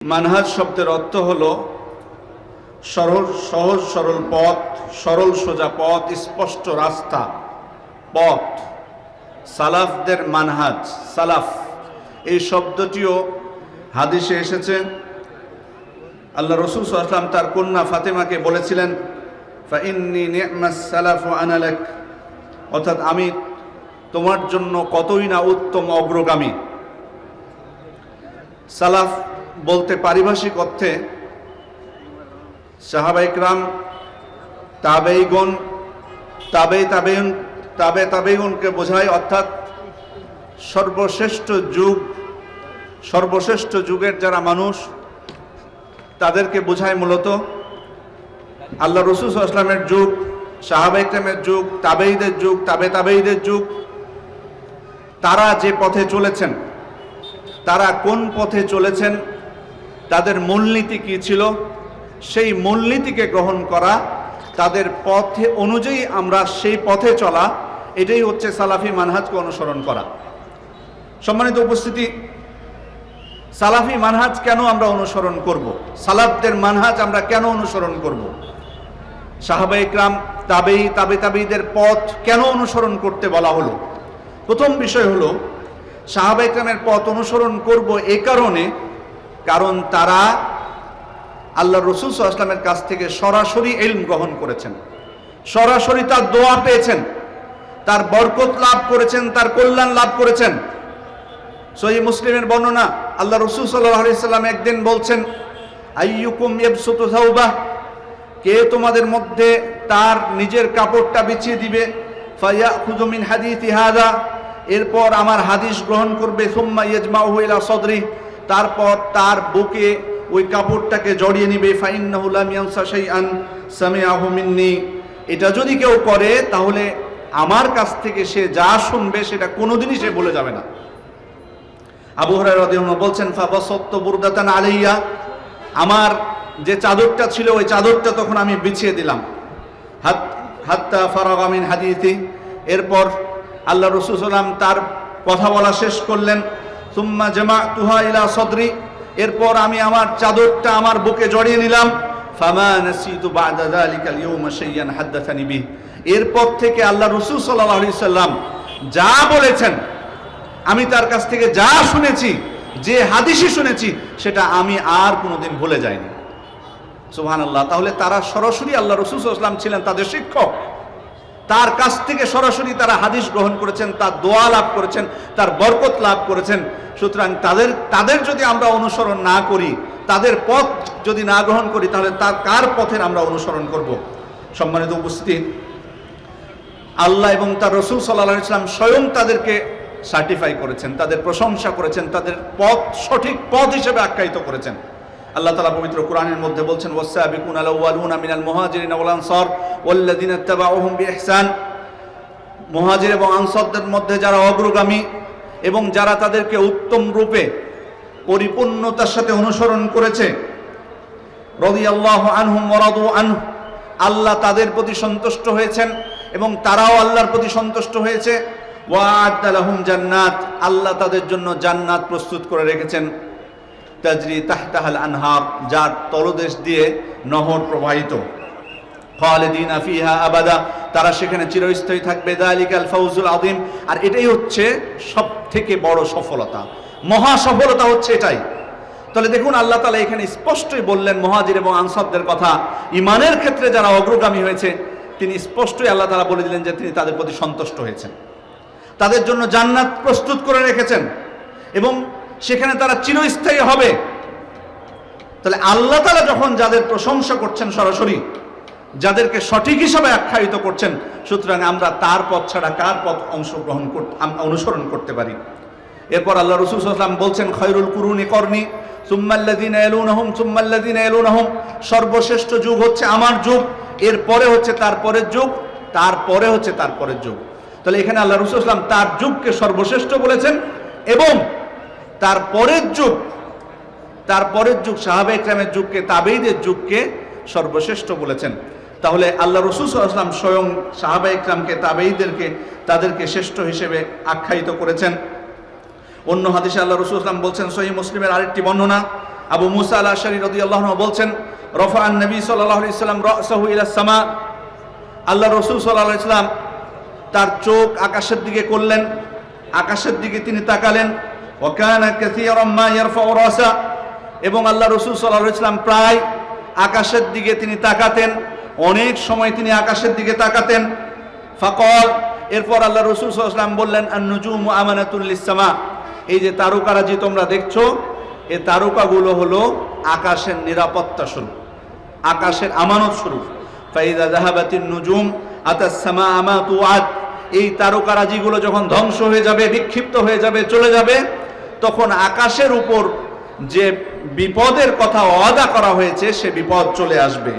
মানহাজ শব্দের অর্থ হল সরল, সহজ, সরল পথ, সরল সোজা পথ, স্পষ্ট রাস্তা, পথ। সালাফদের মানহাজ, সালাফ। এই শব্দটিও হাদিসে এসেছে। আল্লাহ রসুল আসলাম তার কন্যা ফাতেমাকে বলেছিলেন অর্থাৎ আমি তোমার জন্য কতই না উত্তম অগ্রগামী। সালাফ বলতে পারিভাষিক অর্থে সাহাবাইকরাম তাবেইগণ তাবে তাবেইন তাবে তাবেইগণকে বোঝায়, অর্থাৎ সর্বশ্রেষ্ঠ যুগ, সর্বশ্রেষ্ঠ যুগের যারা মানুষ, তাদেরকে বোঝায় মূলত আল্লাহ রসুল আসলামের যুগ সাহাবাইকরামের যুগ তাবেইদের যুগ, তাবে তাবেইদের যুগ। তারা যে পথে চলেছেন, তারা কোন পথে চলেছেন তাদের মূলনীতি কী ছিল সেই মূলনীতিকে গ্রহণ করা, তাদের পথে অনুযায়ী আমরা সেই পথে চলা, এটাই হচ্ছে সালাফি মানহাজকে অনুসরণ করা সম্মানিত উপস্থিতি, সালাফি মানহাজ কেন আমরা অনুসরণ করব। সালাফদের মানহাজ আমরা কেন অনুসরণ করব। সাহাবা ইকরাম, তাবেই, তাবে তাবেইদের পথ কেন অনুসরণ করতে বলা হলো প্রথম বিষয় হলো, সাহাবা ইকরামের পথ অনুসরণ করব এ কারণে কারণ তারা আল্লাহ রসুল আসলামের কাছ থেকে সরাসরি এলম গ্রহণ করেছেন। সরাসরি তার দোয়া পেয়েছেন। তার বরকত লাভ করেছেন, তার কল্যাণ লাভ করেছেন। সহি মুসলিমের বর্ণনা আল্লাহ রসুল সাল্লাহ সাল্লাম একদিন বলছেন কে তোমাদের মধ্যে তার নিজের কাপড়টা বিছিয়ে দিবে? ফাইয়া এরপর আমার হাদিস গ্রহণ করবে, সুম্মা ইজমা ইলা সদরি তারপর তার বুকে ওই কাপড়টাকে জড়িয়ে নিবে মিন্নি। এটা যদি কেউ করে, তাহলে আমার কাছ থেকে সে যা শুনবে, সেটা কোনোদিনই সে বলে যাবে না। আবু হরাইরা বলছেন, ফাবাসত্ত বুরদাতান আলাইয়া। আমার যে চাদরটা ছিল, ওই চাদরটা তখন আমি বিছিয়ে দিলাম। হাত হাত্তা ফারাগামিন হাদিতি এরপর আল্লাহ রসুল সাল্লাম তার কথা বলা শেষ করলেন। সুম্মা জামা তুহা ইলা সদরি। এরপর আমি আমার চাদরটা আমার বুকে জড়িয়ে নিলাম। ফামা নাসিতু বাদা যালিকাল ইয়াউমা শাইয়ান হাদাথানি বিহি। এরপর থেকে আল্লাহ রসুল সাল্লাল্লাহু আলাইহি সাল্লাম যা বলেছেন, আমি তার কাছ থেকে যা শুনেছি, যে হাদিসই শুনেছি, সেটা আমি আর কোনোদিন ভুলে যাইনি। সুহান আল্লাহ তাহলে তারা সরাসরি আল্লাহ রসুল ইসলাম ছিলেন তাদের শিক্ষক। তার কাছ থেকে সরাসরি তারা হাদিস গ্রহণ করেছেন, তার দোয়া লাভ করেছেন, তার বরকত লাভ করেছেন। সুতরাং তাদের তাদের যদি আমরা অনুসরণ না করি, তাদের পথ যদি না গ্রহণ করি, তাহলে তার, কার পথের আমরা অনুসরণ করব? সম্মানিত উপস্থিতি, আল্লাহ এবং তার রসুল সাল্লাহ ইসলাম স্বয়ং তাদেরকে সার্টিফাই করেছেন, তাদের প্রশংসা করেছেন, তাদের পথ সঠিক পথ হিসেবে আখ্যায়িত করেছেন। আল্লাহ তালা পবিত্র কোরআনের মধ্যে বলছেন, ওয়াসাবিকুন আলাউয়ালুনা মিনাল মুহাজিরিন ওয়াল আনসার ওয়াল্লাযিনা ইত্তাবাউহুম বিইহসান। মুহাজির এবং আনসারদের মধ্যে যারা অগ্রগামী এবং যারা তাদেরকে উত্তম রূপে পরিপূর্ণতার সাথে অনুসরণ করেছে, রাদিয়াল্লাহু আনহুম ওয়ারাদু আনহু, আল্লাহ তাদের প্রতি সন্তুষ্ট হয়েছেন এবং তারাও আল্লাহর প্রতি সন্তুষ্ট হয়েছে। ওয়াদালাহুম জান্নাত, আল্লাহ তাদের জন্য জান্নাত প্রস্তুত করে রেখেছেন। তাজরি তাহতাহাল আনহার, যার তলদেশ দিয়ে নহর প্রবাহিত। খালিদিন আফিহা আবাদা, তারা সেখানে চিরস্থায়ী থাকবে দালিকাল ফৌজুল আদিম আর এটাই হচ্ছে সব থেকে বড় সফলতা। মহা সফলতা হচ্ছে এটাই। তাহলে দেখুন, আল্লাহ তালা এখানে স্পষ্টই বললেন, মহাজির এবং আনসারদের কথা। ইমানের ক্ষেত্রে যারা অগ্রগামী হয়েছে, তিনি স্পষ্টই আল্লাহ তালা বলে দিলেন যে তিনি তাদের প্রতি সন্তুষ্ট হয়েছেন। তাদের জন্য জান্নাত প্রস্তুত করে রেখেছেন। এবং সেখানে তারা চিরস্থায়ী হবে। তাহলে আল্লাহ তালা যখন যাদের প্রশংসা করছেন সরাসরি, যাদেরকে সঠিক হিসাবে আখ্যায়িত করছেন, সুতরাং আমরা তার পথ ছাড়া কার পথ অংশগ্রহণ অনুসরণ করতে পারি? এরপর আল্লাহ রসুল আসলাম বলছেন, খয়রুল কুরুনি কর্ণী সুম্মাল্লাদিন এলুনহম সুম্মাল্লাদিন এলুনহম সর্বশ্রেষ্ঠ যুগ হচ্ছে আমার যুগ, এরপরে হচ্ছে তারপরের যুগ, তারপরে হচ্ছে তারপরের যুগ। তাহলে এখানে আল্লাহ রসুল আসলাম তার যুগকে সর্বশ্রেষ্ঠ বলেছেন এবং তার পরের যুগ, তার পরের যুগ, সাহাবে ইকরামের যুগকে তাবেইদের যুগকে সর্বশ্রেষ্ঠ বলেছেন। তাহলে আল্লাহ রসুল আসলাম স্বয়ং সাহাবা ইকরামকে তাবেইদেরকে তাদেরকে শ্রেষ্ঠ হিসেবে আখ্যায়িত করেছেন। অন্য হাদিসে আল্লাহ রসুল আসলাম বলছেন সহি মুসলিমের আরেকটি বর্ণনা, আবু মুসা আল আশারি রদি আল্লাহ বলছেন রফা আন নবী সাল্লাম রসাহু আল্লাহ রসুল সাল্লাহ ইসলাম তার চোখ আকাশের দিকে করলেন, আকাশের দিকে তিনি তাকালেন এবং আল্লাহ রসুল সাল্লাহ ইসলাম প্রায় আকাশের দিকে তিনি তাকাতেন, অনেক সময় তিনি আকাশের দিকে তাকাতেন। ফাকল, এরপর আল্লাহ রসুল সাল্লাম বললেন আর নুজুম আমানাতুল ইসলামা এই যে তারকারাজি তোমরা দেখছ এই তারকাগুলো হলো আকাশের নিরাপত্তা স্বরূপ, আকাশের আমানত স্বরূপ। ফাইদা জাহাবাতিন নুজুম আতাসামা আমাতু আদ এই তারকারাজিগুলো যখন ধ্বংস হয়ে যাবে, বিক্ষিপ্ত হয়ে যাবে, চলে যাবে তখন আকাশের উপর যে বিপদের কথা ওয়াদা করা হয়েছে, সে বিপদ চলে আসবে।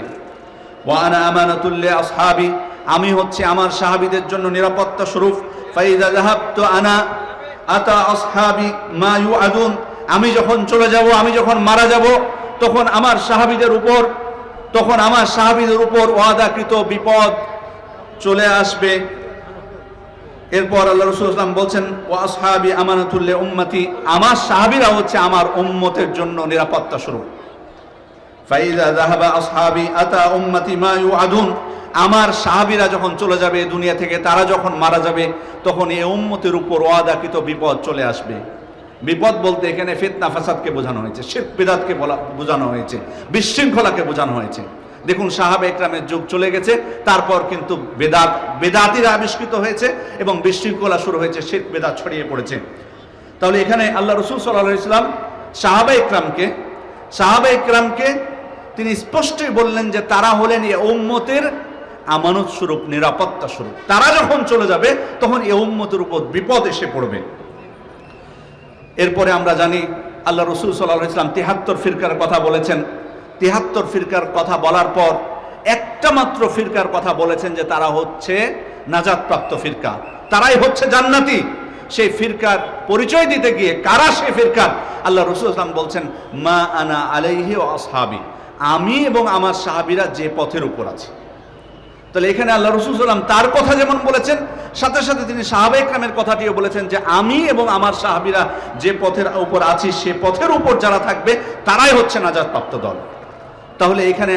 ওয়ানা আমানাতুল্লে আসহাবি, আমি হচ্ছে আমার সাহাবীদের জন্য নিরাপত্তা স্বরূপ। ফাইদা জাহাবতু আনা, আতা আসহাবি মা ইউআদুন, আমি যখন চলে যাব, আমি যখন মারা যাব, তখন আমার সাহাবীদের উপর, তখন আমার সাহাবীদের উপর ওয়াদাকৃত বিপদ চলে আসবে। এরপর আল্লাহ রসুল ইসলাম বলছেন ও আসহাবি উম্মতি। আমার সাহাবিরা হচ্ছে আমার উম্মতের জন্য নিরাপত্তা স্বরূপ। ফাইদা জাহাবা আসহাবি আতা উম্মতি আমার সাহাবিরা যখন চলে যাবে দুনিয়া থেকে, তারা যখন মারা যাবে, তখন এই উম্মতের উপর ওয়াদাকৃত বিপদ চলে আসবে। বিপদ বলতে এখানে ফিতনা, ফাসাদকে বোঝানো হয়েছে শেখ বেদাতকে বলা, বোঝানো হয়েছে, বিশৃঙ্খলাকে বোঝানো হয়েছে। দেখুন সাহাবে একরামের যুগ চলে গেছে, তারপর কিন্তু বেদাত, বেদাতিরা আবিষ্কৃত হয়েছে এবং বিশৃঙ্খলা শুরু হয়েছে শীত বেদাত ছড়িয়ে পড়েছে। তাহলে এখানে আল্লাহ রসুল সাল্লাহ ইসলাম সাহাবা ইকরামকে সাহাবা ইকরামকে তিনি স্পষ্টই বললেন যে তারা হলেন এ উম্মতের আমানত স্বরূপ, নিরাপত্তা স্বরূপ। তারা যখন চলে যাবে, তখন এ উম্মতের উপর বিপদ এসে পড়বে। এরপরে আমরা জানি আল্লাহ রসুল সাল্লাহ ইসলাম তিহাত্তর ফিরকার কথা বলেছেন। তিহাত্তর ফিরকার কথা বলার পর একটা মাত্র ফিরকার কথা বলেছেন যে তারা হচ্ছে নাজাদপ্রাপ্ত ফিরকা তারাই হচ্ছে জান্নাতি। সেই ফিরকার পরিচয় দিতে গিয়ে কারা সে ফিরকার? আল্লাহ রসুল ইসলাম বলছেন, মা আনা আলাইহি ও আসহাবি। আমি এবং আমার সাহাবিরা যে পথের উপর আছে। তাহলে এখানে আল্লাহ রসুল সাল্লাম তার কথা যেমন বলেছেন, সাথে সাথে তিনি সাহাবে ইকরামের কথাটিও বলেছেন যে আমি এবং আমার সাহাবিরা যে পথের উপর আছি, সে পথের উপর যারা থাকবে, তারাই হচ্ছে নাজাদপ্রাপ্ত দল। তাহলে এখানে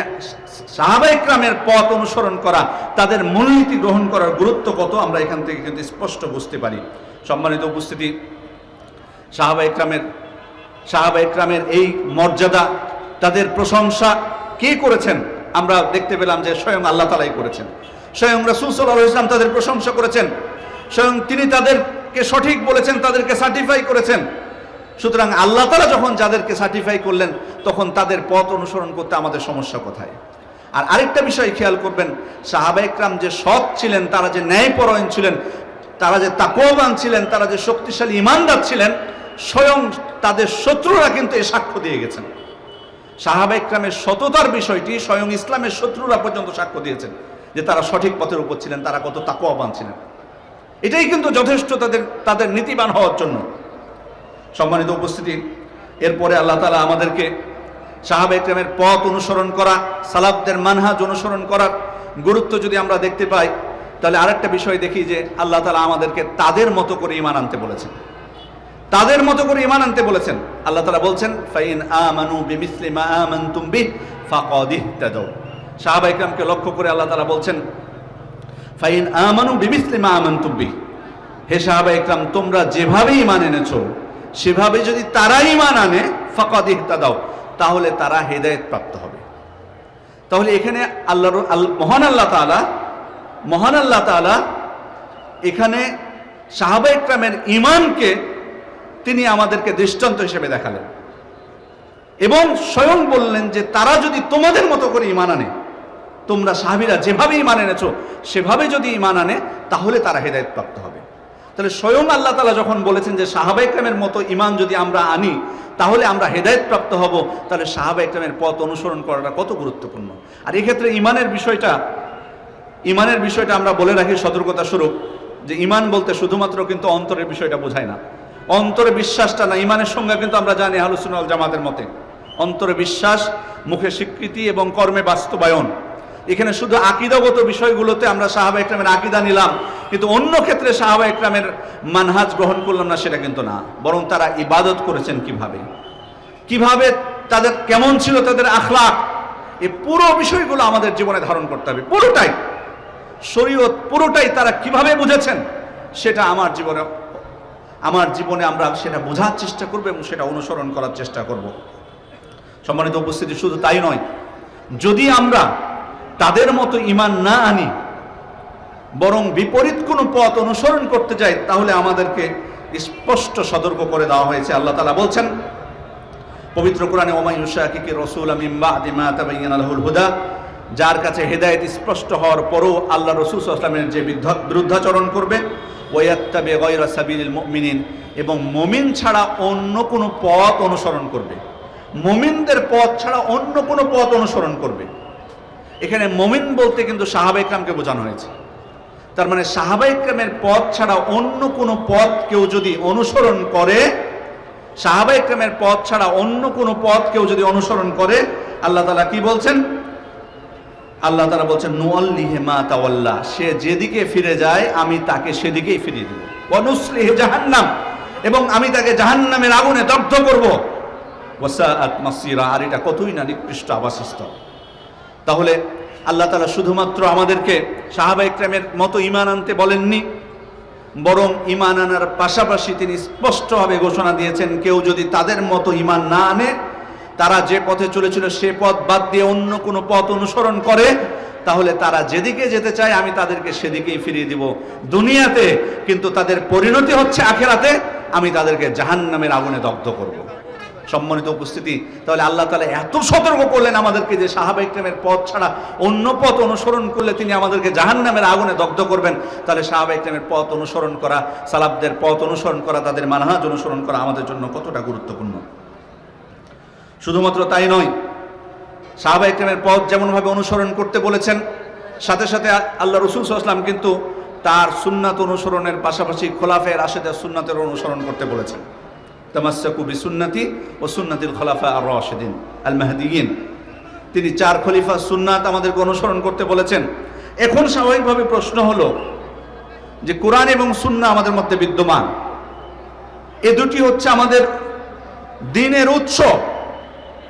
সাহাবা ইকরামের পথ অনুসরণ করা, তাদের মূলনীতি গ্রহণ করার গুরুত্ব কত, আমরা এখান থেকে কিন্তু স্পষ্ট বুঝতে পারি। সম্মানিত উপস্থিতি সাহাবা ইকরামের সাহাবা ইকরামের এই মর্যাদা, তাদের প্রশংসা কে করেছেন? আমরা দেখতে পেলাম যে স্বয়ং আল্লাহ তালাই করেছেন। স্বয়ং রসুল সাল্লাহ ইসলাম তাদের প্রশংসা করেছেন। স্বয়ং তিনি তাদেরকে সঠিক বলেছেন, তাদেরকে সার্টিফাই করেছেন। সুতরাং আল্লাহ তালা যখন যাদেরকে সার্টিফাই করলেন, তখন তাদের পথ অনুসরণ করতে আমাদের সমস্যা কোথায়? আর আরেকটা বিষয় খেয়াল করবেন, সাহাবা ইকরাম যে সৎ ছিলেন, তারা যে ন্যায়পরায়ণ ছিলেন, তারা যে তাকওয়াবান ছিলেন, তারা যে শক্তিশালী ইমানদার ছিলেন, স্বয়ং তাদের শত্রুরা কিন্তু এ সাক্ষ্য দিয়ে গেছেন। সাহাবা ইকরামের সততার বিষয়টি স্বয়ং ইসলামের শত্রুরা পর্যন্ত সাক্ষ্য দিয়েছেন, যে তারা সঠিক পথের উপর ছিলেন, তারা কত তাকওয়াবান ছিলেন। এটাই কিন্তু যথেষ্ট তাদের তাদের নীতিবান হওয়ার জন্য। সম্মানিত উপস্থিতি। এরপরে আল্লাহ তালা আমাদেরকে সাহাবা ইকরামের পথ অনুসরণ করা সালাবদের মানহাজ অনুসরণ করার গুরুত্ব যদি আমরা দেখতে পাই, তাহলে আরেকটা বিষয় দেখি যে আল্লাহ তালা আমাদেরকে তাদের মতো করে ইমান আনতে বলেছেন। তাদের মতো করে ইমান আনতে বলেছেন। আল্লাহ তালা বলছেন, ফাইন আমানু বিমিসলি মা আমানতুম বিহ ফাকাদ ইহতাদাউ। সাহাবা লক্ষ্য করে আল্লাহ তালা বলছেন, ফাইন আমানু বিমিসলি মা আমানতুম বিহ। হে সাহাবা ইকরাম, তোমরা যেভাবে ইমান এনেছো সেভাবে যদি তারা ইমান আনে, ফাকাদ ইহতাদাউ, তাহলে তারা হেদায়েত প্রাপ্ত হবে। তাহলে এখানে আল্লাহর, আল- মহান আল্লাহ তাআলা, মহান আল্লাহ তাআলা এখানে সাহাবা ইকরামের ইমানকে তিনি আমাদেরকে দৃষ্টান্ত হিসেবে দেখালেন। এবং স্বয়ং বললেন যে তারা যদি তোমাদের মতো করে ইমান আনে, তোমরা সাহাবিরা যেভাবে ইমান এনেছো, সেভাবে যদি ইমান আনে, তাহলে তারা হেদায়ত প্রাপ্ত হবে। তাহলে স্বয়ং আল্লাহ তালা যখন বলেছেন যে সাহাবা ইকরামের মতো ইমান যদি আমরা আনি, তাহলে আমরা হেদায়ত প্রাপ্ত হব, তাহলে সাহাবা ইকরামের পথ অনুসরণ করাটা কত গুরুত্বপূর্ণ। আর এক্ষেত্রে ইমানের বিষয়টা ইমানের বিষয়টা আমরা বলে রাখি সতর্কতা স্বরূপ যে ইমান বলতে শুধুমাত্র কিন্তু অন্তরের বিষয়টা বোঝায় না। অন্তরে বিশ্বাসটা না ইমানের সঙ্গে কিন্তু আমরা জানি আলোচনাল জামাতের মতে। অন্তরে বিশ্বাস, মুখে স্বীকৃতি এবং কর্মে বাস্তবায়ন। এখানে শুধু আকিদাগত বিষয়গুলোতে আমরা সাহাবা ইকরামের আকিদা নিলাম, কিন্তু অন্য ক্ষেত্রে সাহাবা ইকরামের মানহাজ গ্রহণ করলাম না সেটা কিন্তু না, বরং তারা ইবাদত করেছেন কীভাবে? কীভাবে তাদের কেমন ছিল তাদের আখলাক? এই পুরো বিষয়গুলো আমাদের জীবনে ধারণ করতে হবে, পুরোটাই। শরীয়ত পুরোটাই তারা কীভাবে বুঝেছেন সেটা আমার জীবনে আমার জীবনে আমরা সেটা বোঝার চেষ্টা করব এবং সেটা অনুসরণ করার চেষ্টা করব। সম্মানিত উপস্থিতি শুধু তাই নয়, যদি আমরা তাদের মতো ইমান না আনি, বরং বিপরীত কোনো পথ অনুসরণ করতে যাই তাহলে আমাদেরকে স্পষ্ট সতর্ক করে দেওয়া হয়েছে। আল্লাহ তালা বলছেন, পবিত্র কোরআনে ওমাই উশাকিকে রসুল হুদা যার কাছে হেদায়েত স্পষ্ট হওয়ার পরও আল্লাহ রসুল আসলামের যে বিরুদ্ধাচরণ করবে এবং মমিন ছাড়া অন্য কোনো পথ অনুসরণ করবে। মমিনদের পথ ছাড়া অন্য কোনো পথ অনুসরণ করবে। এখানে মমিন বলতে কিন্তু সাহাবাইকরামকে বোঝানো হয়েছে। তার মানে সাহাবাইকরামের পথ ছাড়া অন্য কোনো পথ কেউ যদি অনুসরণ করে সাহাবাইকরামের পথ ছাড়া অন্য কোনো পথ কেউ যদি অনুসরণ করে, আল্লাহ তালা কি বলছেন? আল্লাহ তালা বলছেন নোয়াল্লিহে মা তাওয়াল্লা, সে যেদিকে ফিরে যায়, আমি তাকে সেদিকেই ফিরিয়ে দেব। বনুসলিহে জাহান্নাম, এবং আমি তাকে জাহান্নামের আগুনে দগ্ধ করব। আর এটা কতই না নিকৃষ্ট আবাসস্থল। তাহলে আল্লাহ তালা শুধুমাত্র আমাদেরকে সাহাবা ইকরামের মতো ইমান আনতে বলেননি, বরং ইমান আনার পাশাপাশি তিনি স্পষ্টভাবে ঘোষণা দিয়েছেন, কেউ যদি তাদের মতো ইমান না আনে, তারা যে পথে চলেছিল সে পথ বাদ দিয়ে অন্য কোনো পথ অনুসরণ করে, তাহলে তারা যেদিকে যেতে চায় আমি তাদেরকে সেদিকেই ফিরিয়ে দিব দুনিয়াতে কিন্তু তাদের পরিণতি হচ্ছে আখেরাতে, আমি তাদেরকে জাহান্নামের আগুনে দগ্ধ করব। সম্মানিত উপস্থিতি, তাহলে আল্লাহ তালা এত সতর্ক করলেন আমাদেরকে যে সাহাবা ইকরামের পথ ছাড়া অন্য পথ অনুসরণ করলে তিনি আমাদেরকে জাহান্নামের আগুনে দগ্ধ করবেন। তাহলে সাহাবা ইকরামের পথ অনুসরণ করা, সালাবদের পথ অনুসরণ করা, তাদের মানহাজ অনুসরণ করা আমাদের জন্য কতটা গুরুত্বপূর্ণ? শুধুমাত্র তাই নয় সাহাবা ইকরামের পথ যেমনভাবে অনুসরণ করতে বলেছেন, সাথে সাথে আল্লাহ রসুল সাল্লাম কিন্তু তার সুন্নাত অনুসরণের পাশাপাশি খোলাফের আশেদের সুন্নাতের অনুসরণ করতে বলেছেন। তামাসাকু বিসুন্নতি ও সুন্নাতিল খলাফা আর রশেদিন আল মাহদিন তিনি চার খলিফা সুন্নাত আমাদেরকে অনুসরণ করতে বলেছেন। এখন স্বাভাবিকভাবে প্রশ্ন হলো যে কোরআন এবং সুন্না আমাদের মধ্যে বিদ্যমান। এ দুটি হচ্ছে আমাদের দিনের উৎস।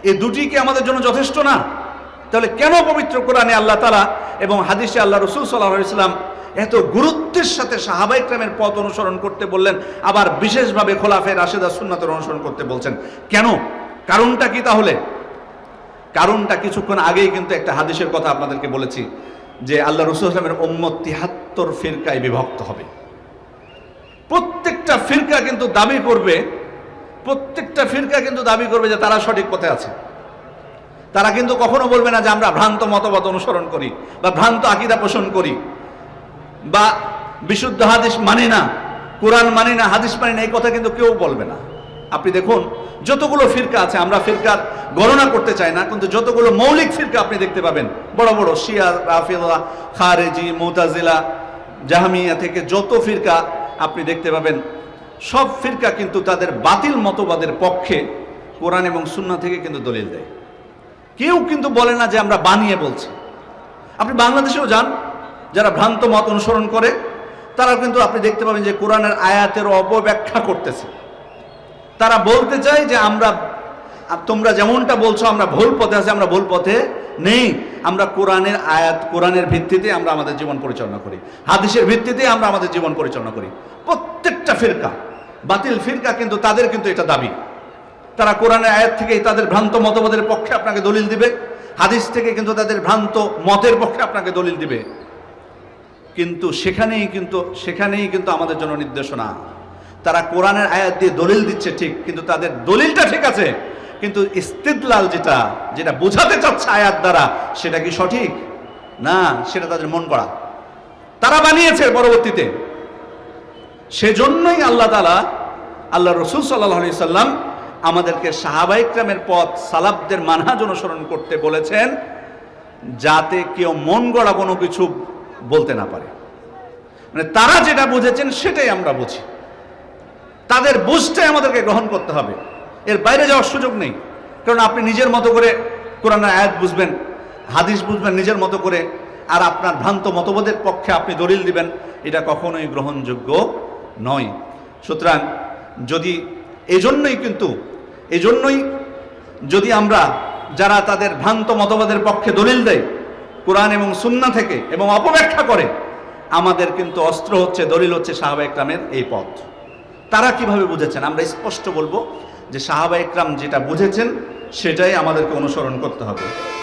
এ দুটি কি আমাদের জন্য যথেষ্ট না? তাহলে কেন পবিত্র কোরআনে আল্লাহ তালা এবং হাদিসে আল্লাহ রসুল সাল্লাহ ইসলাম এত গুরুত্বের সাথে সাহাবা ইকরামের পথ অনুসরণ করতে বললেন, আবার বিশেষভাবে খোলাফের রাশেদা সুন্নাতের অনুসরণ করতে বলছেন। কেন? কারণটা কি তাহলে? কারণটা কিছুক্ষণ আগেই কিন্তু একটা হাদিসের কথা আপনাদেরকে বলেছি, যে আল্লাহ রসুল ওম্মত তিহাত্তর ফিরকায় বিভক্ত হবে। প্রত্যেকটা ফিরকা কিন্তু দাবি করবে, প্রত্যেকটা ফিরকা কিন্তু দাবি করবে যে তারা সঠিক পথে আছে। তারা কিন্তু কখনো বলবে না যে আমরা ভ্রান্ত মতবাদ অনুসরণ করি বা ভ্রান্ত আকিদা পোষণ করি। বা বিশুদ্ধ হাদিস মানি না, কোরআন মানি না, হাদিস মানি না, এই কথা কিন্তু কেউ বলবে না। আপনি দেখুন, যতগুলো ফিরকা আছে, আমরা ফিরকার গণনা করতে চাই না, কিন্তু যতগুলো মৌলিক ফিরকা আপনি দেখতে পাবেন, বড় বড় শিয়া, রাফিদা, খারেজি, মোতাজিলা, জাহামিয়া থেকে যত ফিরকা আপনি দেখতে পাবেন, সব ফিরকা কিন্তু তাদের বাতিল মতবাদের পক্ষে কোরআন এবং সুন্না থেকে কিন্তু দলিল দেয়। কেউ কিন্তু বলে না যে আমরা বানিয়ে বলছি। আপনি বাংলাদেশেও যান যারা ভ্রান্ত মত অনুসরণ করে তারা কিন্তু আপনি দেখতে পাবেন যে কোরআনের আয়াতের অপব্যাখ্যা করতেছে। তারা বলতে চায় যে আমরা তোমরা যেমনটা বলছো, আমরা ভুল পথে আছি, আমরা ভুল পথে নেই। আমরা কোরআনের আয়াত, কোরআনের ভিত্তিতে আমরা আমাদের জীবন পরিচালনা করি। হাদিসের ভিত্তিতে আমরা আমাদের জীবন পরিচালনা করি। প্রত্যেকটা ফিরকা, বাতিল ফিরকা কিন্তু তাদের কিন্তু এটা দাবি। তারা কোরআনের আয়াত থেকেই তাদের ভ্রান্ত মতবাদের পক্ষে আপনাকে দলিল দিবে। হাদিস থেকে কিন্তু তাদের ভ্রান্ত মতের পক্ষে আপনাকে দলিল দিবে। কিন্তু সেখানেই কিন্তু সেখানেই কিন্তু আমাদের জন্য নির্দেশনা। তারা কোরআনের আয়াত দিয়ে দলিল দিচ্ছে ঠিক, কিন্তু তাদের দলিলটা ঠিক আছে। কিন্তু ইস্তিদলাল যেটা যেটা বোঝাতে চাচ্ছে আয়াত দ্বারা, সেটা কি সঠিক? না, সেটা তাদের মন করা। তারা বানিয়েছে পরবর্তীতে। সেজন্যই আল্লাহ তালা আল্লাহ রসুল সাল্লাহ সাল্লাম আমাদেরকে সাহাবাইক্রামের পথ সালাবদের মানহাজ অনুসরণ করতে বলেছেন, যাতে কেউ মন গড়া কোনো কিছু বলতে না পারে। মানে তারা যেটা বুঝেছেন সেটাই আমরা বুঝি। তাদের বুঝটাই আমাদেরকে গ্রহণ করতে হবে। এর বাইরে যাওয়ার সুযোগ নেই। কারণ আপনি নিজের মতো করে কোরআনের আয়াত বুঝবেন, হাদিস বুঝবেন নিজের মতো করে, আর আপনার ভ্রান্ত মতবোধের পক্ষে আপনি দলিল দিবেন, এটা কখনোই গ্রহণযোগ্য নয়। সুতরাং যদি এজন্যই কিন্তু, এজন্যই যদি আমরা যারা তাদের ভ্রান্ত মতবাদের পক্ষে দলিল দেয় কোরআন এবং সুন্না থেকে এবং অপব্যাখ্যা করে, আমাদের কিন্তু অস্ত্র হচ্ছে, দলিল হচ্ছে সাহাবা একরামের এই পথ। তারা কীভাবে বুঝেছেন? আমরা স্পষ্ট বলব যে সাহাবা একরাম যেটা বুঝেছেন, সেটাই আমাদেরকে অনুসরণ করতে হবে।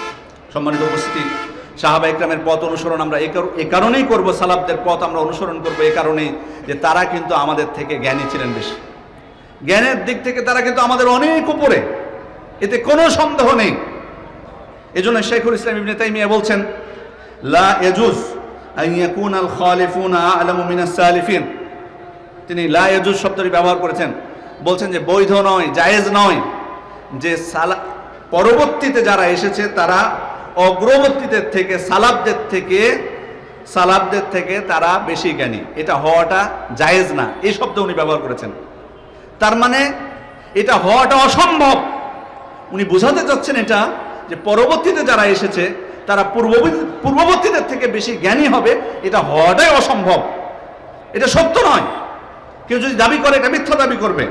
সম্মানিত উপস্থিতি, সাহাবা একরামের পথ অনুসরণ আমরা এ কার- এ কারণেই করব সালাবদের পথ আমরা অনুসরণ করব এই কারণেই যে তারা কিন্তু আমাদের থেকে জ্ঞানী ছিলেন বেশি। জ্ঞানের দিক থেকে তারা কিন্তু আমাদের অনেক উপরে, এতে কোনো সন্দেহ নেই। এজন্য শেখুল ইসলাম ইবনে তাইমিয়া বলছেন, লা ইয়াজুজ আন ইয়াকুনা আল খালিফুনা আ'লামু মিনাস সালিফিন। তিনি লা ইয়াজুজ শব্দটি ব্যবহার করেছেন। বলছেন যে, বৈধ নয়, জায়েজ নয় যে সালা, পরবর্তীতে যারা এসেছে তারা অগ্রবর্তীদের থেকে সালাবদের থেকে সালাবদের থেকে তারা বেশি জ্ঞানী। এটা হওয়াটা জায়েজ না। এই শব্দ উনি ব্যবহার করেছেন। তার মানে এটা হওয়াটা অসম্ভব। উনি বোঝাতে চাচ্ছেন এটা যে পরবর্তীতে যারা এসেছে, তারা পূর্ববর্তী পূর্ববর্তীদের থেকে বেশি জ্ঞানী হবে, এটা হওয়াটাই অসম্ভব। এটা সত্য নয়। কেউ যদি দাবি করে, এটা মিথ্যা দাবি করবে।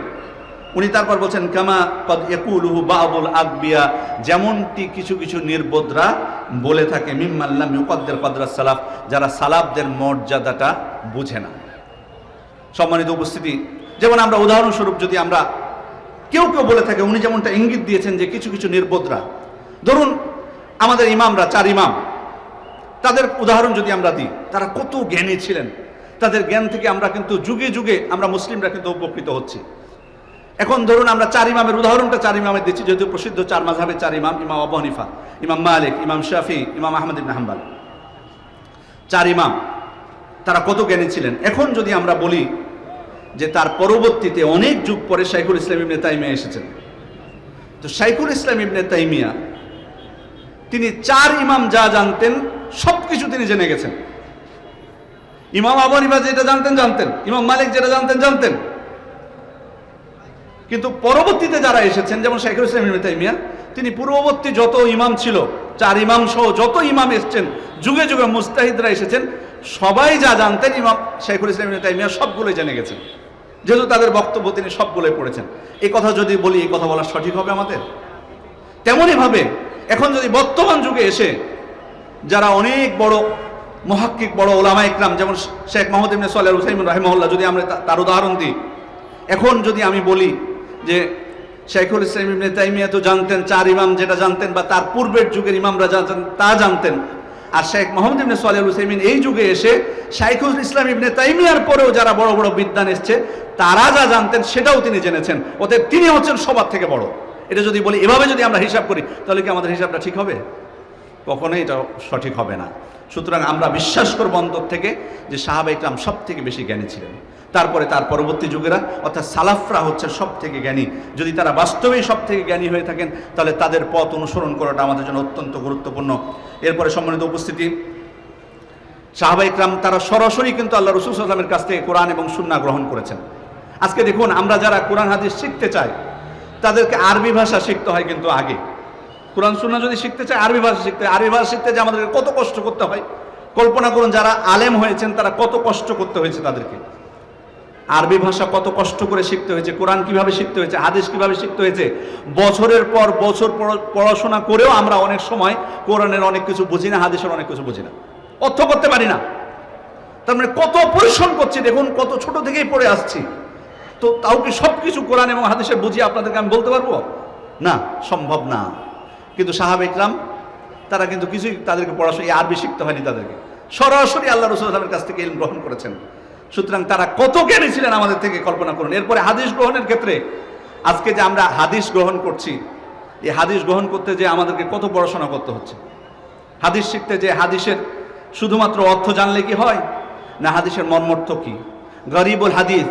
উনি তারপর বলছেন, কামা কদ একুলুহু বাবুল আকবিয়া যেমনটি কিছু কিছু নির্বোধরা বলে থাকে মিম্মাল্লাম ইউকদ্দের কদরা সালাফ যারা সালাফদের মর্যাদাটা বুঝে না। সম্মানিত উপস্থিতি, যেমন আমরা উদাহরণস্বরূপ যদি আমরা কেউ কেউ বলে থাকে, উনি যেমনটা ইঙ্গিত দিয়েছেন যে কিছু কিছু নির্বোধরা ধরুন, আমাদের ইমামরা চার ইমাম। তাদের উদাহরণ যদি আমরা দিই, তারা কত জ্ঞানী ছিলেন। তাদের জ্ঞান থেকে আমরা কিন্তু যুগে যুগে আমরা মুসলিমরা কিন্তু উপকৃত হচ্ছি। এখন ধরুন, আমরা চার ইমামের উদাহরণটা চার ইমামের দিচ্ছি, যেহেতু প্রসিদ্ধ চার মাঝাবের চার ইমাম ইমাম আবু হানিফা, ইমাম মালিক, ইমাম শাফি, ইমাম আহমদ ইবনে হাম্বাল। চার ইমাম, তারা কত জ্ঞানী ছিলেন? এখন যদি আমরা বলি যে তার পরবর্তীতে অনেক যুগ পরে শাইখুল ইসলাম ইবনে তাইমিয়া এসেছেন। তো শাইখুল ইসলাম ইবনে তাইমিয়া তিনি চার ইমাম যা জানতেন সব কিছু তিনি জেনে গেছেন। ইমাম আবু হানিফা যেটা জানতেন জানতেন। ইমাম মালিক যেটা জানতেন জানতেন। কিন্তু পরবর্তীতে যারা এসেছেন, যেমন শাইখুল ইসলাম তিনি পূর্ববর্তী যত ইমাম ছিল, চার ইমাম সহ যত ইমাম এসেছেন, যুগে যুগে মুস্তাহিদরা এসেছেন, সবাই যা জানতেন, ইমাম শাইখুল ইসলাম সবগুলোই জেনে গেছেন। যেহেতু তাদের বক্তব্য তিনি সবগুলোই পড়েছেন। এই কথা যদি বলি এই কথা বলা সঠিক হবে আমাদের? তেমনই ভাবে এখন যদি বর্তমান যুগে এসে যারা অনেক বড় মহাক্কিক, বড় ওলামা ইকরাম, যেমন শেখ মোহাম্মদ ইবনে সালেহ হুসাইমুন রাহিমহল্লা যদি আমরা তার উদাহরণ দিই, এখন যদি আমি বলি যে শেখুল ইসলাম ইবনে তাইমিয়া তো জানতেন, চার ইমাম যেটা জানতেন বা তার পূর্বের যুগের ইমামরা জানতেন, তা জানতেন। আর শেখ মোহাম্মদ ইবনে সালেহ হুসাইমিন এই যুগে এসে শাইখুল ইসলাম ইবনে তাইমিয়ার পরেও যারা বড় বড় বিদ্যান এসছে, তারা যা জানতেন সেটাও তিনি জেনেছেন। অতএব তিনি হচ্ছেন সবার থেকে বড়। এটা যদি বলি, এভাবে যদি আমরা হিসাব করি, তাহলে কি আমাদের হিসাবটা ঠিক হবে? কখনোই এটা সঠিক হবে না। সুতরাং আমরা বিশ্বাস করব অন্তর থেকে যে সাহাবা ইকরাম সব থেকে বেশি জ্ঞানী ছিলেন। তারপরে তার পরবর্তী যুগেরা, অর্থাৎ সালাফরা হচ্ছে সব থেকে জ্ঞানী। যদি তারা বাস্তবেই সব থেকে জ্ঞানী হয়ে থাকেন, তাহলে তাদের পথ অনুসরণ করাটা আমাদের জন্য অত্যন্ত গুরুত্বপূর্ণ। এরপরে সম্মানিত উপস্থিতি, সাহাবা ইকরাম তারা সরাসরি কিন্তু আল্লাহ রসুল সাল্লামের কাছ থেকে কোরআন এবং সুন্না গ্রহণ করেছেন। আজকে দেখুন, আমরা যারা কোরআন হাদিস শিখতে চাই তাদেরকে আরবি ভাষা শিখতে হয় কিন্তু আগে। কোরআন সুন্না যদি শিখতে চায়, আরবি ভাষা শিখতে আরবি ভাষা শিখতে যে আমাদেরকে কত কষ্ট করতে হয়। কল্পনা করুন, যারা আলেম হয়েছেন, তারা কত কষ্ট করতে হয়েছে তাদেরকে। আরবি ভাষা কত কষ্ট করে শিখতে হয়েছে, কোরআন কীভাবে শিখতে হয়েছে, হাদিস কীভাবে শিখতে হয়েছে। বছরের পর বছর পড়াশোনা করেও আমরা অনেক সময় কোরআনের অনেক কিছু বুঝি না, হাদিসের অনেক কিছু বুঝি না। অর্থ করতে পারি না। তার মানে কত পরিশ্রম করছি, দেখুন, কত ছোট থেকেই পড়ে আসছি। তো তাও কি সব কিছু কোরআন এবং হাদিসে বুঝিয়ে আপনাদেরকে আমি বলতে পারব? না, সম্ভব না। কিন্তু সাহাব ইকরাম, তারা কিন্তু কিছুই তাদেরকে পড়াশোনা আরবি শিখতে হয়নি তাদেরকে। সরাসরি আল্লাহ রসুল আসলামের কাছ থেকে ইলম গ্রহণ করেছেন। সুতরাং তারা কত জ্ঞানী ছিলেন আমাদের থেকে কল্পনা করুন। এরপরে হাদিস গ্রহণের ক্ষেত্রে, আজকে যে আমরা হাদিস গ্রহণ করছি, এই হাদিস গ্রহণ করতে যে আমাদেরকে কত পড়াশোনা করতে হচ্ছে? হাদিস শিখতে যে হাদিসের শুধুমাত্র অর্থ জানলে কি হয়? না, হাদিসের মর্মর্থ কি? গরিবুল হাদিস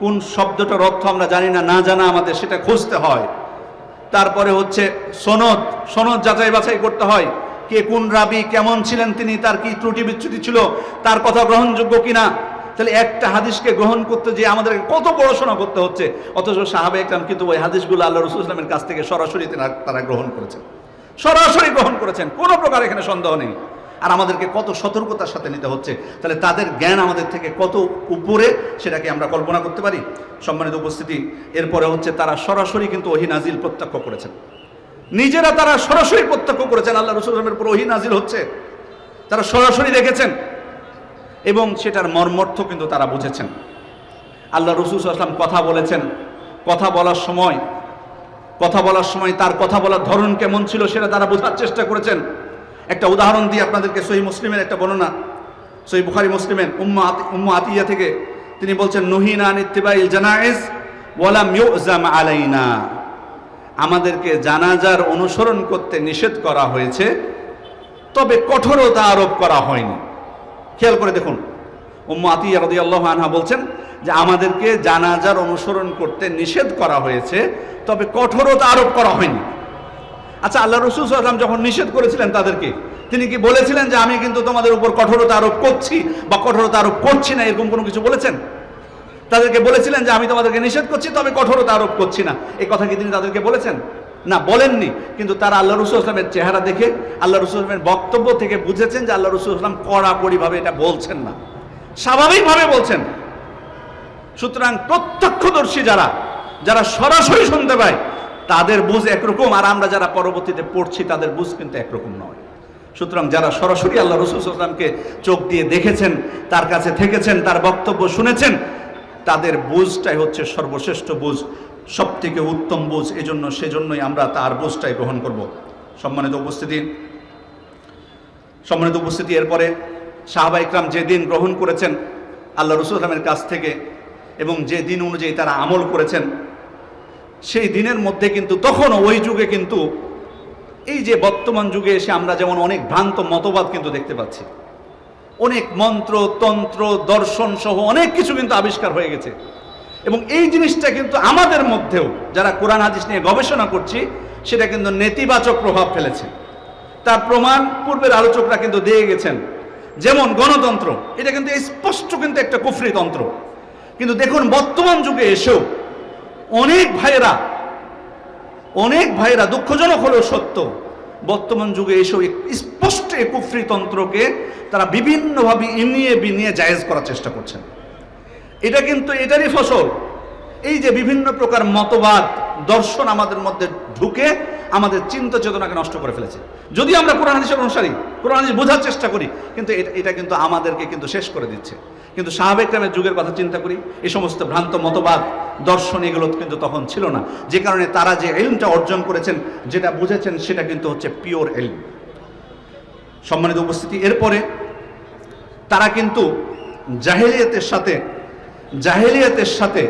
কোন শব্দটার অর্থ আমরা জানি না না জানা আমাদের সেটা খুঁজতে হয়। তারপরে হচ্ছে সনদ সনদ যাচাই বাছাই করতে হয়। কে কোন রাবি কেমন ছিলেন তিনি, তার কি ত্রুটি বিচ্যুতি ছিল, তার কথা গ্রহণযোগ্য কিনা? তাহলে একটা হাদিসকে গ্রহণ করতে যে আমাদের কত পড়াশোনা করতে হচ্ছে। অথচ সাহাবে একরাম কিন্তু ওই হাদিসগুলো আল্লাহ রসুল ইসলামের কাছ থেকে সরাসরি তারা গ্রহণ করেছেন। সরাসরি গ্রহণ করেছেন, কোনো প্রকার এখানে সন্দেহ নেই। আর আমাদেরকে কত সতর্কতার সাথে নিতে হচ্ছে, তাহলে তাদের জ্ঞান আমাদের থেকে কত উপরে সেটাকে আমরা কল্পনা করতে পারি। সম্মানিত উপস্থিতি, এরপরে হচ্ছে তারা সরাসরি কিন্তু ওহি নাজিল প্রত্যক্ষ করেছেন। নিজেরা তারা সরাসরি প্রত্যক্ষ করেছেন, আল্লাহ রসুলের উপর ওহি নাজিল হচ্ছে। তারা সরাসরি দেখেছেন এবং সেটার মর্মর্থ কিন্তু তারা বুঝেছেন। আল্লাহ রসুল আসলাম কথা বলেছেন, কথা বলার সময়, কথা বলার সময় তার কথা বলার ধরন কেমন ছিল সেটা তারা বোঝার চেষ্টা করেছেন। একটা উদাহরণ দিয়ে আপনাদেরকে সহি মুসলিমের একটা বর্ণনা, সহি বুখারি মুসলিমের উম্মা উম্মা আতিয়া থেকে। তিনি বলছেন, নহিনা নিত্তিবাইল জানায়েজ ওয়ালাম ইউজাম আলাইনা। আমাদেরকে জানাজার অনুসরণ করতে নিষেধ করা হয়েছে, তবে কঠোরতা আরোপ করা হয়নি। খেয়াল করে দেখুন, উম্মা আতিয়া রাদিয়াল্লাহু আনহা বলছেন যে, আমাদেরকে জানাজার অনুসরণ করতে নিষেধ করা হয়েছে, তবে কঠোরতা আরোপ করা হয়নি। আচ্ছা আল্লাহ রসুল সাল্লাম যখন নিষেধ করেছিলেন তাদেরকে, তিনি কি বলেছিলেন যে আমি কিন্তু তোমাদের উপর কঠোরতা আরোপ করছি বা কঠোরতা আরোপ করছি না, এরকম কোনো কিছু বলেছেন? তাদেরকে বলেছিলেন যে আমি তোমাদেরকে নিষেধ করছি, তবে কঠোরতা আরোপ করছি না। এই কথা কি তিনি তাদেরকে বলেছেন? না, বলেননি। কিন্তু তারা আল্লাহ রসুল আসলামের চেহারা দেখে, আল্লাহ রসুল আসলামের বক্তব্য থেকে বুঝেছেন যে আল্লাহ রসুল আসলাম কড়াকড়িভাবে এটা বলছেন না। স্বাভাবিকভাবে বলছেন। সুতরাং প্রত্যক্ষদর্শী যারা যারা সরাসরি শুনতে পায় তাদের বুঝ একরকম, আর আমরা যারা পরবর্তীতে পড়ছি, তাদের বুঝ কিন্তু একরকম নয়। সুতরাং যারা সরাসরি আল্লাহ রসুল সাল্লামকে চোখ দিয়ে দেখেছেন, তার কাছে থেকেছেন, তার বক্তব্য শুনেছেন, তাদের বুঝটাই হচ্ছে সর্বশ্রেষ্ঠ বুঝ সব থেকে উত্তম বুঝ। এজন্য, সেজন্যই আমরা তার বুঝটাই গ্রহণ করব। সম্মানিত উপস্থিতি সম্মানিত উপস্থিতি, এরপরে সাহাবা ইকরাম যে দিন গ্রহণ করেছেন আল্লাহ রসুল আসলামের কাছ থেকে এবং যে দিন অনুযায়ী তারা আমল করেছেন সেই দিনের মধ্যে কিন্তু তখনও ওই যুগে কিন্তু এই যে বর্তমান যুগে এসে আমরা যেমন অনেক ভ্রান্ত মতবাদ কিন্তু দেখতে পাচ্ছি। অনেক মন্ত্র, তন্ত্র, দর্শন সহ অনেক কিছু কিন্তু আবিষ্কার হয়ে গেছে। এবং এই জিনিসটা কিন্তু আমাদের মধ্যেও যারা কোরআন হাদিস নিয়ে গবেষণা করছি, সেটা কিন্তু নেতিবাচক প্রভাব ফেলেছে। তার প্রমাণ পূর্বের আলোচকরা কিন্তু দিয়ে গেছেন। যেমন গণতন্ত্র, এটা কিন্তু স্পষ্ট কিন্তু একটা কুফরি তন্ত্র। কিন্তু দেখুন, বর্তমান যুগে এসেও অনেক ভাইরা অনেক ভাইরা দুঃখজনক হলেও সত্য, বর্তমান যুগে এসব স্পষ্ট একুফ্রি তন্ত্রকে তারা বিভিন্নভাবে ইনিয়ে বিনিয়ে জায়েজ করার চেষ্টা করছেন। এটা কিন্তু এটারই ফসল। এই যে বিভিন্ন প্রকার মতবাদ, দর্শন আমাদের মধ্যে ঢুকে আমাদের চিন্তা চেতনাকে নষ্ট করে ফেলেছে। যদি আমরা কোরআন হাদিসের অনুসারী, কোরআন হাদিস বোঝার চেষ্টা করি, কিন্তু এটা কিন্তু আমাদেরকে কিন্তু শেষ করে দিচ্ছে। কিন্তু সাহাবেকরামের যুগের কথা চিন্তা করি এই সমস্ত ভ্রান্ত মতবাদ, দর্শন এগুলো কিন্তু তখন ছিল না। যে কারণে তারা যে এলমটা অর্জন করেছেন, যেটা বুঝেছেন, সেটা কিন্তু হচ্ছে পিওর এলম সম্মানিত উপস্থিতি, এরপরে তারা কিন্তু জাহেলিয়াতের সাথে জাহেলিয়াতের সাথে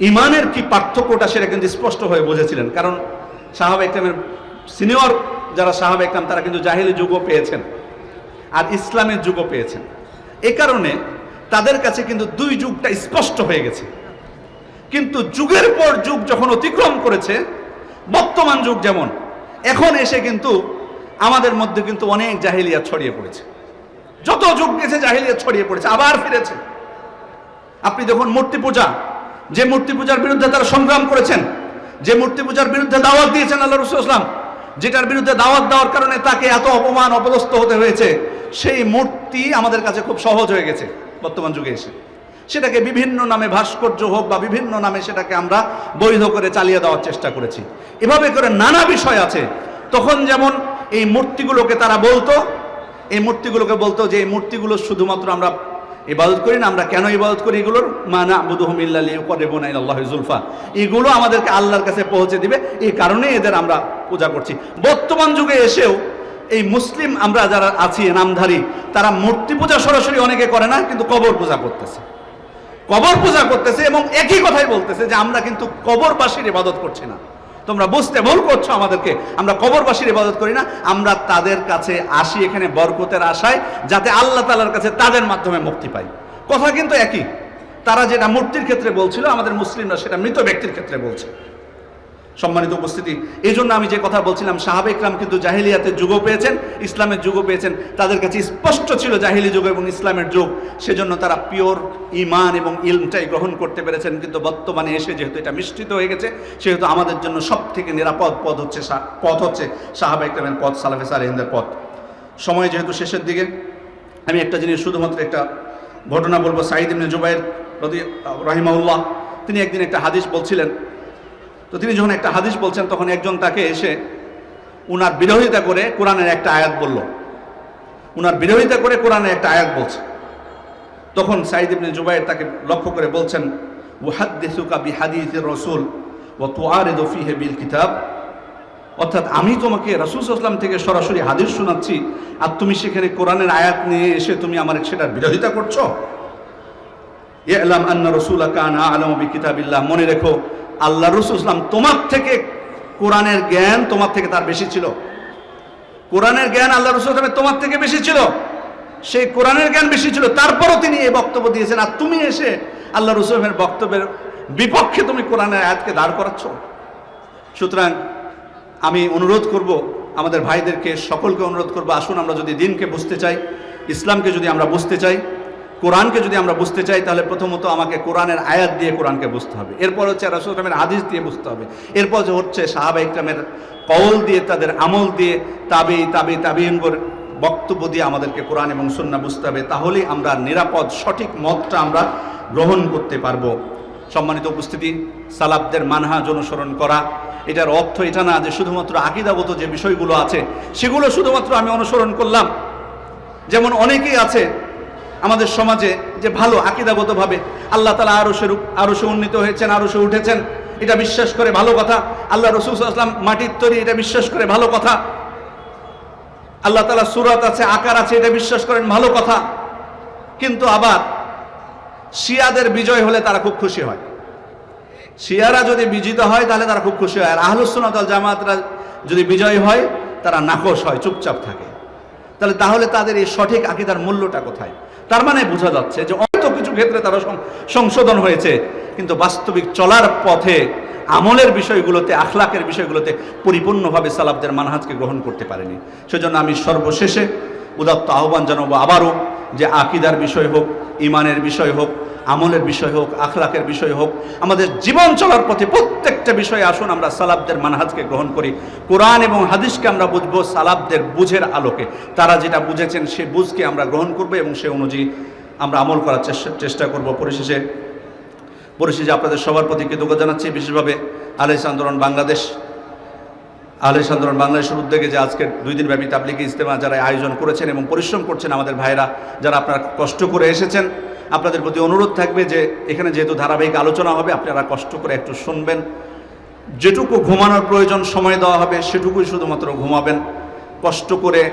ইমানের কি পার্থক্যটা সেটা কিন্তু স্পষ্ট হয়ে বুঝেছিলেন। কারণ সাহাব একরামের সিনিয়র যারা সাহাব একরাম, তারা কিন্তু জাহিলি যুগও পেয়েছেন আর ইসলামের যুগও পেয়েছেন। এ কারণে তাদের কাছে কিন্তু দুই যুগটা স্পষ্ট হয়ে গেছে। কিন্তু যুগের পর যুগ যখন অতিক্রম করেছে, বর্তমান যুগ যেমন, এখন এসে কিন্তু আমাদের মধ্যে কিন্তু অনেক জাহিলিয়া ছড়িয়ে পড়েছে। যত যুগ গেছে জাহিলিয়া ছড়িয়ে পড়েছে, আবার ফিরেছে। আপনি দেখুন মূর্তি পূজা যে মূর্তি পূজার বিরুদ্ধে তারা সংগ্রাম করেছেন, যে মূর্তি পূজার বিরুদ্ধে দাওয়াত দিয়েছেন আল্লাহ রসুল ইসলাম যেটার বিরুদ্ধে দাওয়াত দেওয়ার কারণে তাকে এত অপমান, অপদস্থ হতে হয়েছে, সেই মূর্তি আমাদের কাছে খুব সহজ হয়ে গেছে বর্তমান যুগে এসে। সেটাকে বিভিন্ন নামে ভাস্কর্য হোক বা বিভিন্ন নামে সেটাকে আমরা বৈধ করে চালিয়ে দেওয়ার চেষ্টা করেছি। এভাবে করে নানা বিষয় আছে। তখন যেমন এই মূর্তিগুলোকে তারা বলতো, এই মূর্তিগুলোকে বলতো যে এই মূর্তিগুলো শুধুমাত্র আমরা ইবাদত করি না, আমরা কেন ইবাদত করি? এগুলোর মানা আল্লাহ জুলফা এগুলো আমাদেরকে আল্লাহর কাছে পৌঁছে দিবে, এই কারণে এদের আমরা পূজা করছি। বর্তমান যুগে এসেও এই মুসলিম আমরা যারা আছি, নামধারী, তারা মূর্তি পূজা সরাসরি অনেকে করে না, কিন্তু কবর পূজা করতেছে। কবর পূজা করতেছে এবং একই কথাই বলতেছে যে আমরা কিন্তু কবরবাসীর ইবাদত করছি না। তোমরা বুঝতে ভুল করছ আমাদেরকে। আমরা কবরবাসীর ইবাদত করি না। আমরা তাদের কাছে আসি এখানে বরকতের আশায়, যাতে আল্লাহ তালার কাছে তাদের মাধ্যমে মুক্তি পাই। কথা কিন্তু একই। তারা যেটা মূর্তির ক্ষেত্রে বলছিল, আমাদের মুসলিমরা সেটা মৃত ব্যক্তির ক্ষেত্রে বলছে। সম্মানিত উপস্থিতি। এই জন্য আমি যে কথা বলছিলাম, সাহাবে ইকরাম কিন্তু জাহিলিয়াতের যুগও পেয়েছেন, ইসলামের যুগও পেয়েছেন। তাদের কাছে স্পষ্ট ছিল জাহিলি যুগ এবং ইসলামের যুগ। সেজন্য তারা পিওর ইমান এবং ইলমটাই গ্রহণ করতে পেরেছেন। কিন্তু বর্তমানে এসে যেহেতু এটা মিশ্রিত হয়ে গেছে, সেহেতু আমাদের জন্য সব থেকে নিরাপদ পথ হচ্ছে পথ হচ্ছে সাহাবা ইকরামের পথ, সালাফে সালেহিনদের পথ। সময় যেহেতু শেষের দিকে, আমি একটা জিনিস শুধুমাত্র একটা ঘটনা বলব। সাইদ ইবনে জুবাইর রদি রহিমাউল্লাহ তিনি একদিন একটা হাদিস বলছিলেন তো তিনি যখন একটা হাদিস বলছেন, তখন একজন তাকে এসে উনার বিরোধিতা করে কোরআনের একটা আয়াত বলল। উনার বিরোধিতা করে কোরআনের একটা আয়াত বলছে। তখন সাইদ ইবনে জুবাইর তাকে লক্ষ্য করে বলছেন ওয়াহাদ্দিসুকা বিহাদিসির রসুল ওয়া তুআরিদু ফিহি বিল কিতাব। অর্থাৎ আমি তোমাকে রাসূল সাল্লাল্লাহু থেকে সরাসরি হাদিস শোনাচ্ছি, আর তুমি সেখানে কোরআনের আয়াত নিয়ে এসে তুমি আমার সেটার বিরোধিতা করছ? ইলাম আন্না রাসূলা কানা আলামু বিকিতাবিল্লাহ। মনে রেখো আল্লাহ রাসূল ইসলাম তোমার থেকে কোরআনের জ্ঞান তোমার থেকে তার বেশি ছিল। কোরআনের জ্ঞান আল্লাহ রসুল ইসলামের তোমার থেকে বেশি ছিল। সেই কোরআনের জ্ঞান বেশি ছিল। তারপরও তিনি এই বক্তব্য দিয়েছেন, আর তুমি এসে আল্লাহ রসুলের বক্তব্যের বিপক্ষে তুমি কোরআনের আয়াতকে দাঁড় করাচ্ছ? সুতরাং আমি অনুরোধ করব, আমাদের ভাইদেরকে সকলকে অনুরোধ করব, আসুন আমরা যদি দিনকে বুঝতে চাই, ইসলামকে যদি আমরা বুঝতে চাই কোরআনকে যদি আমরা বুঝতে চাই, তাহলে প্রথমত আমাকে কোরআনের আয়াত দিয়ে কোরআনকে বুঝতে হবে। এরপর হচ্ছে রাসুল ইসলামের হাদিস দিয়ে বুঝতে হবে। এরপর যে হচ্ছে সাহাবা ইকরামের কওল দিয়ে, তাদের আমল দিয়ে তাবে তাবে তাবিয়নগর বক্তব্য দিয়ে আমাদেরকে কোরআন এবং সুন্না বুঝতে হবে, তাহলেই আমরা নিরাপদ, সঠিক মতটা আমরা গ্রহণ করতে পারব। সম্মানিত উপস্থিতি সালাবদের মানহাজ অনুসরণ করা, এটার অর্থ এটা না যে শুধুমাত্র আকিদাগত যে বিষয়গুলো আছে, সেগুলো শুধুমাত্র আমি অনুসরণ করলাম। যেমন অনেকেই আছে আমাদের সমাজে যে ভালো আকিদাগতভাবে আল্লাহ তালা আরও সে আরও সে উন্নীত হয়েছেন আরও সে উঠেছেন, এটা বিশ্বাস করে ভালো কথা। আল্লাহ রসুল আসলাম মাটির তৈরি, এটা বিশ্বাস করে ভালো কথা। আল্লাহ তালা সুরত আছে, আকার আছে, এটা বিশ্বাস করেন ভালো কথা। কিন্তু আবার শিয়াদের বিজয় হলে তারা খুব খুশি হয়। শিয়ারা যদি বিজিত হয়, তাহলে তারা খুব খুশি হয়। আর আহলুসুনাতল জামাতরা যদি বিজয় হয়, তারা নাকশ হয়, চুপচাপ থাকে। তাহলে তাহলে তাদের এই সঠিক আকিদার মূল্যটা কোথায়? তার মানে বোঝা যাচ্ছে যে অত কিছু ক্ষেত্রে তারা সংশোধন হয়েছে, কিন্তু বাস্তবিক চলার পথে আমলের বিষয়গুলোতে, আখলাকের বিষয়গুলোতে পরিপূর্ণভাবে সালাবদের মানহাজকে গ্রহণ করতে পারেনি। সেজন্য আমি সর্বশেষে উদাত্ত আহ্বান জানাব আবারও যে আকিদার বিষয় হোক ইমানের বিষয় হোক আমলের বিষয় হোক, আখলাকের বিষয় হোক, আমাদের জীবন চলার পথে প্রত্যেকটা বিষয়ে আসুন, আমরা সালাবদের মানহাজকে গ্রহণ করি। কোরআন এবং হাদিসকে আমরা বুঝব সালাবদের বুঝের আলোকে। তারা যেটা বুঝেছেন, সে বুঝকে আমরা গ্রহণ করব এবং সে অনুযায়ী আমরা আমল করার চেষ্টা চেষ্টা করব। পরিশেষে পরিশেষে আপনাদের সবার প্রতি কৃতজ্ঞ জানাচ্ছি। বিশেষভাবে আলেস আন্দোলন বাংলাদেশ, আলেস আন্দোলন বাংলাদেশের উদ্যোগে যে আজকের দুই দিন ব্যাপী তাবলিগি ইজতেমা যারা আয়োজন করেছেন এবং পরিশ্রম করছেন আমাদের ভাইরা যারা আপনারা কষ্ট করে এসেছেন আপনাদের প্রতি অনুরোধ থাকবে যে এখানে যেহেতু ধারাবাহিক আলোচনা হবে, আপনারা কষ্ট করে একটু শুনবেন। যেটুকু ঘুমানোর প্রয়োজন সময় দেওয়া হবে, সেটুকুই শুধুমাত্র ঘুমাবেন। কষ্ট করে,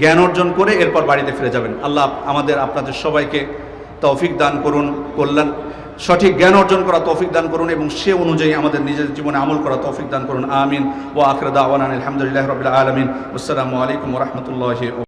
জ্ঞান অর্জন করে এরপর বাড়িতে ফিরে যাবেন। আল্লাহ আমাদের, আপনাদের সবাইকে তৌফিক দান করুন কল্যাণ সঠিক জ্ঞান অর্জন করা তৌফিক দান করুন এবং সে অনুযায়ী আমাদের নিজের জীবনে আমল করা তৌফিক দান করুন। আমিন। ও আখরদা আওয়ান আলহামদুলিল্লাহ রবিল আলমিন। আসসালামু আলাইকুম রহমতুল্লাহ